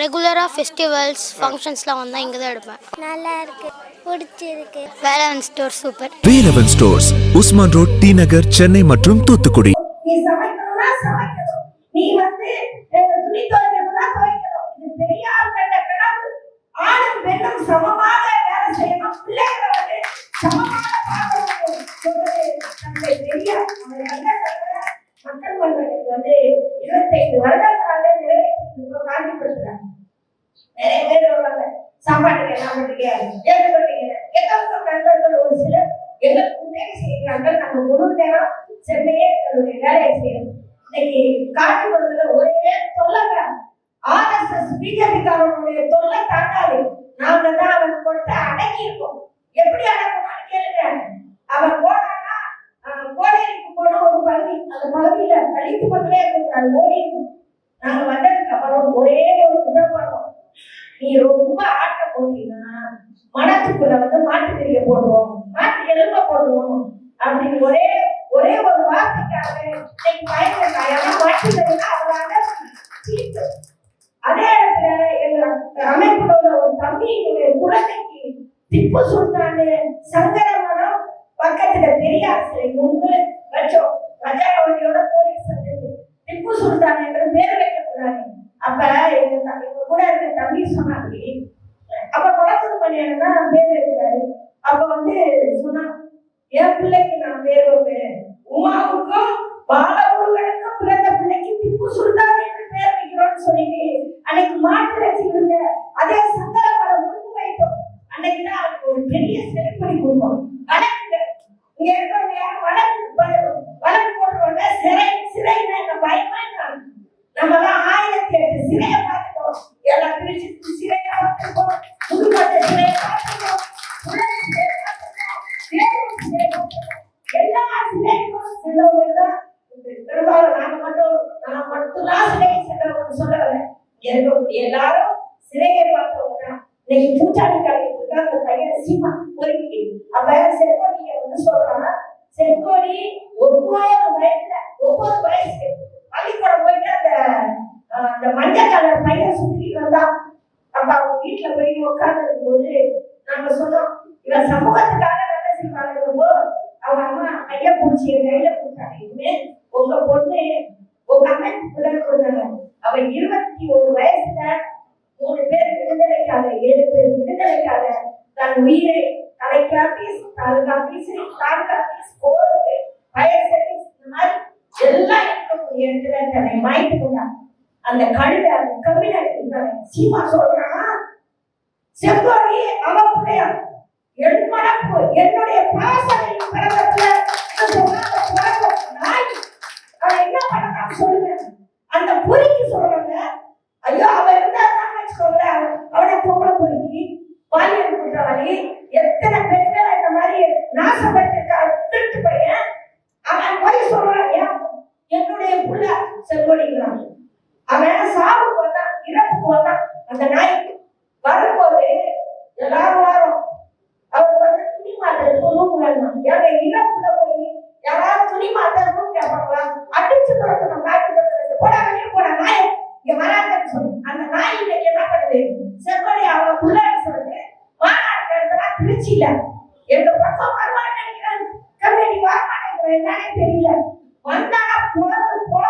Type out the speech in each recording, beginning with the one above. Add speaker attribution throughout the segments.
Speaker 1: ரெகுலராக ஃபெஸ்டிவல்ஸ் ஃபங்க்ஷன்ஸ்லாம் வந்தால் இங்கே தான் எடுப்பேன்.
Speaker 2: நல்லா இருக்கு. பிடிச்சிருக்கு.
Speaker 1: Velavan store super
Speaker 3: Velavan stores Usman road T Nagar Chennai மற்றும் தூத்துக்குடி.
Speaker 4: நீ சமைக்கணும்னா சமைக்கணும் நீ வந்து அஹ், துணி துவைக்கணும்னா துவைக்கணும் இது பெரியார் கண்ட கனவு ஆணும் பெண்ணும் சமமாக வேலை செய்யணும் பிள்ளைகளை வந்து சமமாக பார்க்கணும் சொல்றது தந்தை பெரியார் அவர் என்ன சொல்றார்? மக்கள் மன்றத்துக்கு வந்து இருபத்தைந்து வருடங்களாக நிறைவேற்றி காஞ்சிபுரத்துல நிறைய பேர் வருவாங்க சாப்பாட்டுக்கு என்ன பண்றீங்க ஏது பண்றீங்க எங்களுக்கு நண்பர்கள் ஒரு சிலர் எங்களுக்கு உதவி செய்கிறார்கள் நம்ம முழு நேரம் சென்னையே தன்னுடைய வேலையை செய்யணும் இன்னைக்கு காஞ்சிபுரத்துல ஒரே தொல்லைங்க ஆர்எஸ்எஸ் பிஜேபி தொல்லை தாங்காது. நாங்க தான் அவன் கொடுத்து அடக்கி இருக்கோம் எப்படி அடக்கணும்னு கேளுங்க. அவன் போனான்னா கோடைக்கு போன ஒரு பகுதி. அந்த பகுதியில தலித்து மக்களே இருக்கிறாங்க ஓடி இருக்கும். நாங்க வந்ததுக்கு அப்புறம் ஒரே ஒரு முதல் நீ ரொம்ப ஆட்ட போட்டீங்கன்னா மனத்துக்குள்ள வந்து மாட்டு தெரிய போடுவோம் மாட்டு எலும்ப போடுவோம் அப்படின்னு ஒரே ஒரே ஒரு வார்த்தைக்காக இன்னைக்கு பயன்படுத்தா ஏன்னா மாட்டு தெரியுமா அவராக தீர்த்து அதே இடத்துல எங்க அமைப்புல உள்ள ஒரு தம்பியினுடைய குழந்தைக்கு திப்பு சுல்தான் சங்கர மரம் பக்கத்துல பெரியார் சிலை முன்பு வச்சோம். கஜாவளியோட போலீஸ் வந்துச்சு திப்பு சுல்தான் என்று பேர் வைக்கக்கூடாது. அப்ப எங்க த- எங்க கூட இருக்க தம்பி சொன்னாங்க அப்ப குளத்தூர் மணியன் தான் பேர் வைக்கிறாரு. அப்ப வந்து சொன்னா என் பிள்ளைக்கு நான் பேர் வைப்பேன். உமாவுக்கும் பாலமுருகனுக்கும் பிறந்த பிள்ளைக்கு திப்பு சுல்தான் என்று பேர் வைக்கிறோம்னு சொல்லிட்டு அன்னைக்கு மாட்டு வச்சிருந்த அதே சங்கர மரம் முன்பு வைத்தோம் அன்னைக்கு தான் அவருக்கு ஒரு பெரிய செருப்படி கொடுத்தோம் வழக்குங்க இங்க இருக்கிறவங்க யாரும் வழக்கு வழக்கு போடுறவங்க சிறை சிறைன்னா என்ன? பயமா நம்ம எல்லாம் ஆயிரத்தி எட்டு சிறையை பார்த்துட்டோம். எல்லாம் திருச்சி சிறையை பார்த்துருக்கோம். புதுக்கோட்டை சிறையை பார்த்துருக்கோம். எல்லா சிறைக்கும் சென்றவங்க தான் பெரும்பாலும் நாங்க மட்டும் நான் மட்டும்தான் சிறைக்கு சென்றவங்க சொல்லல எல்லாரும் சிறையை பார்த்தவங்க தான். இன்னைக்கு பூச்சாண்டி காலையில் இருக்க அந்த சீமா பொறுக்கி அப்ப செங்கோடிய வந்து சொல்றான் செங்கோடி ஒவ்வொரு வயசுல ஒவ்வொரு வயசு பள்ளிக்கூடம் போயிட்டு அந்த அந்த மஞ்சள் கலர் பையன் சுத்திட்டு வந்தான் அப்ப அவங்க வீட்டுல போய் உட்கார்ந்து போது நாங்க சொன்னோம் இவன் சமூகத்துக்காக வேலை செய்வாங்க அவங்க அம்மா கைய பிடிச்சி என் கையில கொடுத்தாங்க. இனிமே உங்க பொண்ணு உங்க அம்மைக்கு பிள்ளை கொடுத்தாங்க அவ இருபத்தி ஒரு வயசுல தன் உயிரை collector office taluka office taluka office போருக்கு ஃபயர் சர்வீஸ் இந்த மாதிரி எல்லாம் இருக்கக்கூடிய இடத்துல தன்னை மாய்த்து கொண்டார். அந்த கழுத அந்த கவிதை இருக்காங்க சீமா சொல்றான் செங்கோடி அவன் பிள்ளையா என் மனப்பு என்னுடைய பாசனை பரவத்துல என்ன பண்ணான்னு சொல்லுங்க. அந்த பொறிக்கு சொல்றாங்க ஐயோ அவன் இருந்தா தான் வச்சுக்கோங்க அவனை பொம்பளை பொறுக்கி மாதிரி எத்தனை பெண்களை இந்த மாதிரி நாசப்பட்டு திருட்டு பையன் அவன் போய் சொல்றான் ஏன் என்னுடைய புள்ள செங்கோடிங்கிறான் அவன் சாவுக்கு வந்தான் இறப்புக்கு வந்தான் அந்த நாய் வரும்போது எல்லாரும் வரும் அவர் வந்து துணி மாத்திரத்துக்கு ரூம் வேணும் ஏங்க இறப்புல போய் யாராவது துணி மாத்திர ரூம் கேட்பாங்களா அடிச்சு துரத்தணும் காட்டு துரத்தணும் போடா வெளியே போடா நாய் இங்க வராங்கன்னு சொல்லி அந்த நாய் இன்னைக்கு என்ன பண்ணுது செம்மொழி அவங்க புள்ளாடி சொல்லுது மாநாடு இடத்துல திருச்சியில எங்க பக்கம் வருவான்னு நினைக்கிறேன் கம்பெனி வர மாட்டேங்கிறேன் என்னன்னே தெரியல வந்தானா பிறந்து போக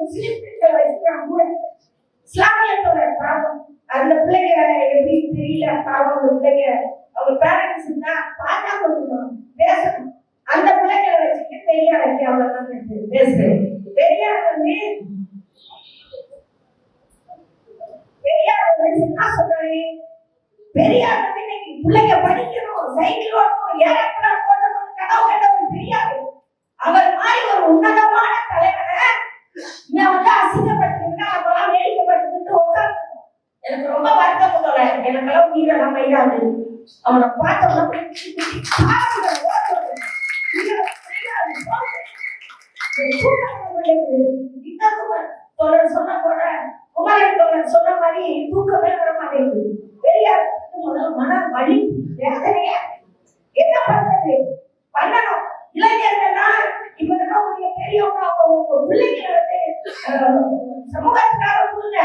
Speaker 4: முஸ்லிம் பெண்கள் வச்சுக்கிறாங்க கூட இஸ்லாமியத்தோட பாவம் அந்த பிள்ளைங்க எப்படி தெரியல பாவம் அந்த பிள்ளைங்க அவங்க பேரண்ட்ஸ் தான் பார்த்தா கொடுக்கணும் பேசணும் அந்த பிள்ளைங்களை வச்சுட்டு பெரியார் வைக்க அவ்வளவுதான் பெரியார் வந்து பெரியார் வந்து என்ன சொல்றாரு? பெரியார் வந்து இன்னைக்கு பிள்ளைங்க படிக்கணும் சைக்கிள் ஓட்டணும் ஏரோப்ளேன் ஓட்டணும் கனவு கண்டவர் பெரியார். அவர் மாதிரி ஒரு உன்னதமான தலைவனை இவன் வந்து அசிங்கப்படுத்திட்டு அவங்களாம் வேடிக்கைப்படுத்திட்டு உட்கார்ந்து எனக்கு ரொம்ப வருத்தம் சொல்ல எனக்கெல்லாம் உயிரெல்லாம் மயிலாது அவனை பார்த்தவங்க அப்படியே தூக்கி காதுல ஓட்டுறது. உயிரை மயிலாது, போட்டு. இந்த தூக்கம் வருது. இந்த தூக்கம் தோழர் சொன்ன போல குமாரன் தோழர் சொன்ன மாதிரி தூக்கமே வர மாட்டேங்குது பெரியார் முதல்ல மன வலி வேதனையா என்ன பண்றது பண்ணணும் இளைஞர்கள்னா இப்ப இருக்கக்கூடிய பெரியவங்க அவங்க உங்க பிள்ளைங்களை வந்து அஹ், சமூகத்துக்காக கொடுங்க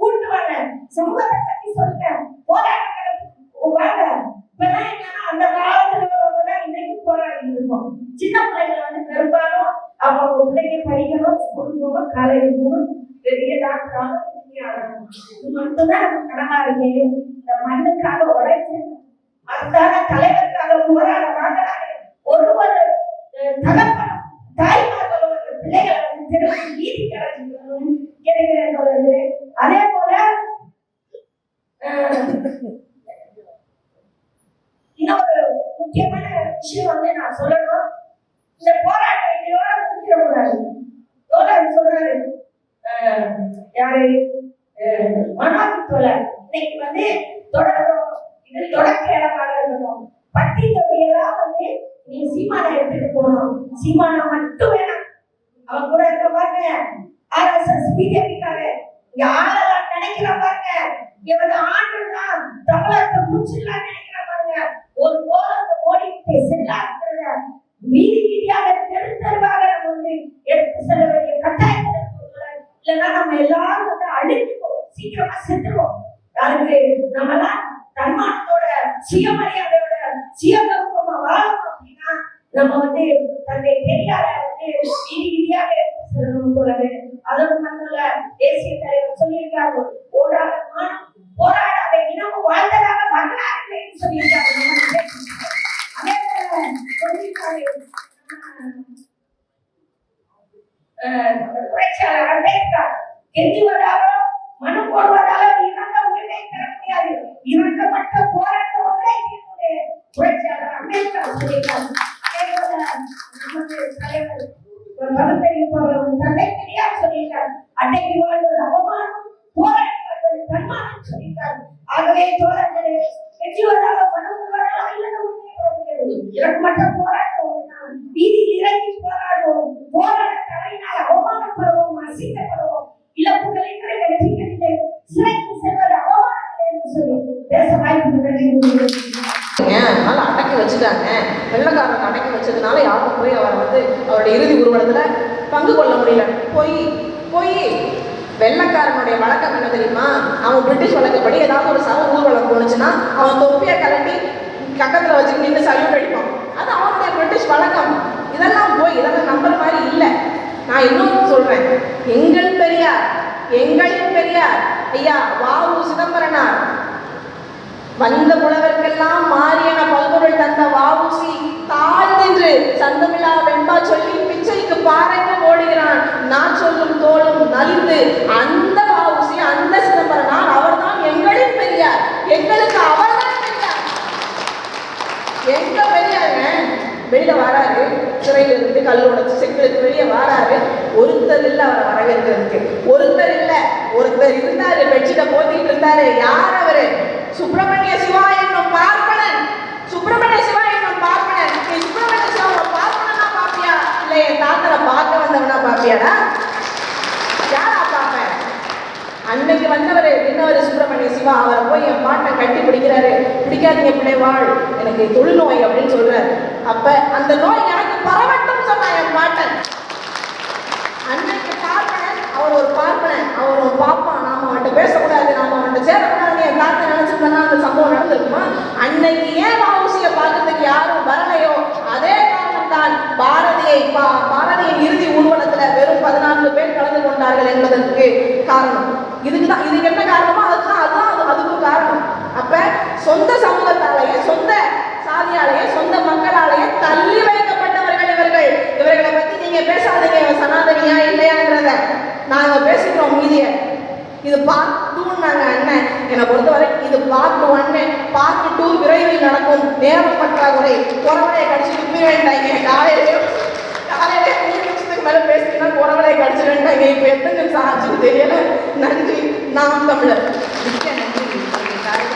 Speaker 4: கூட்டு வாங்க சமூகத்தை பத்தி சொல்லுங்க போராட்டங்களுக்கு வாங்க இப்பதான் என்னன்னா அந்த காலத்துல உள்ளவங்கதான் இன்னைக்கு போராடி இருக்கோம் சின்ன பிள்ளைங்க வந்து பெரும்பாலும் அவங்க அவங்க பிள்ளைங்க படிக்கணும் ஸ்கூல் போகணும் பெரிய டாக்டர் இது மட்டும்தான் இருக்கு. இந்த மண்ணுக்காக உழைச்சு அதுக்காக தலைவருக்காக யாரு அஹ், மனோஜ் இன்னைக்கு வந்து தொடரணும் இது தொடக்க இடமாக இருக்கணும் பட்டி தொட்டியெல்லாம் வந்து நீ சீமானை எடுத்துட்டு போகணும். சீமானை மட்டும் வேணாம். அவன் கூட இருக்க பாருங்க. ஆர்எஸ்எஸ் பிஜேபிக்காரு யாரெல்லாம் ஆளலாம் நினைக்கிற பாருங்க. இவன் ஆண்டுலாம் தமிழகத்தை முடிச்சிடலாம் இல்லைன்னா நம்ம எல்லாரும் வந்து அழிஞ்சுவோம் சீக்கிரமா செத்துருவோம் அதுக்கு நம்மலாம் தன்மானத்தோட சுயமரியாதையோட சுயகௌரவமா வாழணும் அப்படின்னா நம்ம வந்து தன்னை பெரியார வந்து வீதி வீதியாக எடுத்து செல்லணும் போலவே அதோடு மட்டும் இல்ல தேசிய தலைவர் சொல்லியிருக்காரு ஓடாத மானம் போராடாத இனமும் வாழ்ந்ததாக வரலாறு சொல்லியிருக்காரு. அதே போல சொல்லியிருக்காரு
Speaker 5: Tekrar tekrar. அவருடைய இறுதி ஊர்வலத்தில் பங்கு கொள்ள முடியல. போய் போய். வெள்ளக்காரனுடைய வழக்கம் என்ன தெரியுமா? அவன் பிரிட்டிஷ் வழக்கப்படி ஏதாவது ஒரு சவ ஊர்வலம் போனுச்சுன்னா அவன் தொப்பியை கலட்டி கக்கத்தில் வச்சு நின்று சல்யூட் அடிப்பான். அது அவனுடைய பிரிட்டிஷ் வழக்கம். இதெல்லாம் போய் இதெல்லாம் நம்புற மாதிரி இல்லை. நான் இன்னும் சொல்றேன். எங்கள் பெரியார் எங்களின் பெரியார். ஐயா வாவு சிதம்பரனார். வந்த புலவர்க்கெல்லாம் மாறியன பல்பொருள் தந்த வாவுசி என்று சந்தமிழா வெண்பா சொல்லி பிச்சைக்கு பாறைக்கு ஓடுகிறான். நான் சொல்லும் தோளும் நலிந்து அந்த பாவுசி அந்த சிதம்பரனார் அவர்தான் எங்களின் பெரியார். எங்களுக்கு அவர்தான் பெரியார். எங்க பெரியாருங்க? வெளியில வராரு. சிறையில இருந்து கல் உடைச்சு செக்கிலுக்கு வெளியே வராரு. ஒருத்தர் இல்ல அவரை வரவேற்கிறதுக்கு. ஒருத்தர் இல்ல. ஒருத்தர் இருந்தாரு. பெட்ஷீட்டை போத்திட்டு இருந்தாரு. யார் அவரு? சுப்பிரமணிய சிவா என்னும் பார்ப்பனன். சுப்பிரமணிய சிவா என்னும் பார்ப்பனன் நீ சுப்பிரமணிய சிவா பார்ப்பனா பாப்பியா இல்ல என் தாத்தனை பார்க்க வந்தவனா பாப்பியாடா யாரா அன்னைக்கு வந்தவர் இன்னவர் சுப்பிரமணிய சிவா அவரை போய் என் பாட்டை கட்டி பிடிக்கிறாரு. பிடிக்காதீங்க பிள்ளை வாழ் எனக்கு தொழுநோய் அப்படின்னு சொல்றாரு. அப்ப அந்த நோய் எனக்கு பரவட்டும் சொன்னா என் பாட்டன் அன்னைக்கு பார்ப்பனன் அவர் ஒரு பார்ப்பனன் அவர் ஒரு பாப்பான் நாம அவன்கிட்ட பேசக்கூடாது நாம அவன்கிட்ட சேரக்கூடாது என் தாத்தா நினைச்சிருந்தா அந்த சம்பவம் நடந்திருக்குமா அன்னைக்கு ஏன் வாவுசியை பார்க்கறதுக்கு யாரும் வரலையோ அதே காரணம் தான் பாரதியை பா- பாரதியின் இறுதி ஊர்வலத்துல வெறும் பதினான்கு பேர் கலந்து கொண்டார்கள் என்பதற்கு காரணம். இதுக்குதான் இதுக்கு என்ன காரணமோ அதுதான் அதுதான் அது அதுக்கும் காரணம். அப்ப சொந்த சமூகத்தாலேயே சொந்த சாதியாலேயே சொந்த மக்களாலேயே தள்ளி வைக்கப்பட்டவர்கள் இவர்கள். இவர்களை பத்தி நீங்க பேசாதீங்க இவன் சனாதனியா இல்லையாங்கிறத நாங்க பேசிக்கிறோம் மீதிய. இது பார்ட் டூன்னாங்க அண்ணன். என்னை பொறுத்தவரை இது பார்ட் ஒன்னு பார்ட் டூ விரைவில் நடக்கும் நேரம் பற்றாக்குறை. குறவனையை கடிச்சு துப்பி வேண்டாங்க காலையிலேயே காலையிலே நிமிஷத்துக்கு மேல பேசினா குறவனையை கடிச்சிருந்தாங்க வேண்டாங்க இப்ப எத்தனை நிமிஷம் ஆச்சுன்னு தெரியல. நன்றி. நாம் தமிழர்.